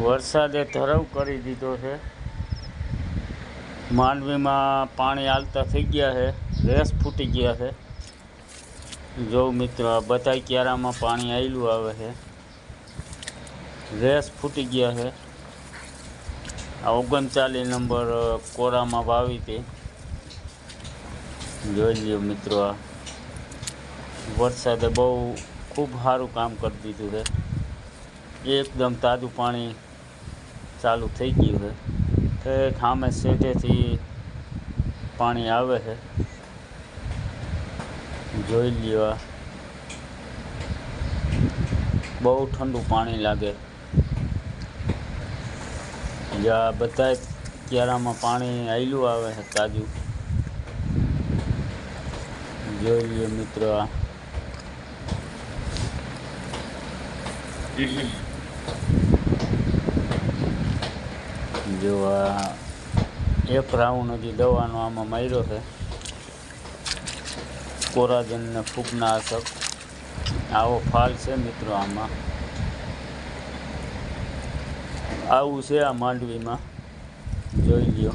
વરસાદે ધરવ કરી દીધો છે. માંડવીમાં પાણી હાલતા થઈ ગયા છે. રેસ ફૂટી ગયા છે. જો મિત્રો બધા ક્યારામાં પાણી આવેલું આવે છે. રેસ ફૂટી ગયા છે. આ ઓગણચાલીસ નંબર કોરામાં વાવી હતી. જોઈ લ્યો મિત્રો આ. વરસાદે બહુ ખૂબ સારું કામ કરી દીધું છે. એકદમ તાજું પાણી ચાલુ થઈ ગયું છે. ઠેક સામે સેટેથી પાણી આવે છે. જોઈ લ્યો આ. બહુ ઠંડુ પાણી લાગે. જ્યાં બધા ક્યારામાં પાણી આવેલું આવે છે તાજું. જોઈ લ્યો મિત્રો આ. જો આ એક રાઉન્ડ હજી દવાનો આમાં માર્યો છે. કોરાજન ને ફૂગનાશક. આવો ફાલ છે મિત્રો આમાં. આવું છે આ માંડવીમાં. જોઈ લ્યો.